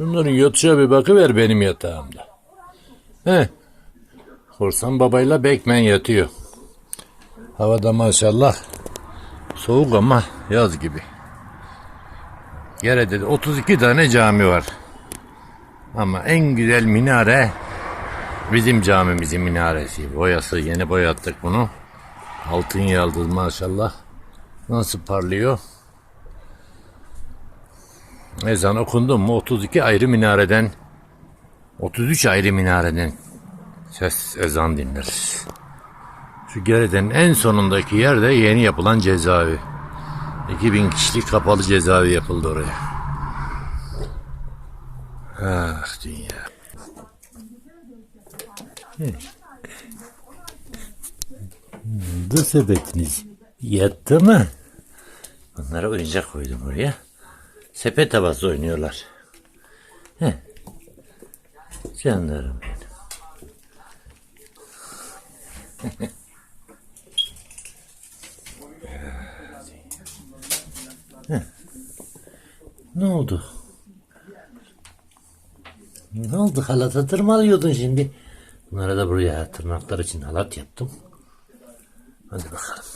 Bunların yatacağı bir bakıver benim yatağımda. He. Korsan babayla Bekmen yatıyor. Havada maşallah soğuk ama yaz gibi. Yere de 32 tane cami var. Ama en güzel minare bizim camimizin minaresi. Boyası yeni boyattık bunu. Altın yaldız maşallah. Nasıl parlıyor? Ezan okundu mu 32 ayrı minareden 33 ayrı minareden ses ezan dinleriz. Şu geriden en sonundaki yerde yeni yapılan cezaevi. 2000 kişilik kapalı cezaevi yapıldı oraya. Ah dünya. Bu sepetiniz yattı mı? Onlara oyuncak koydum oraya. Sepet havası oynuyorlar. Heh. Canlarım benim. Ne oldu? Ne oldu? Halata tırmalıyordun şimdi. Bunlara da buraya tırnaklar için halat yaptım. Hadi bakalım.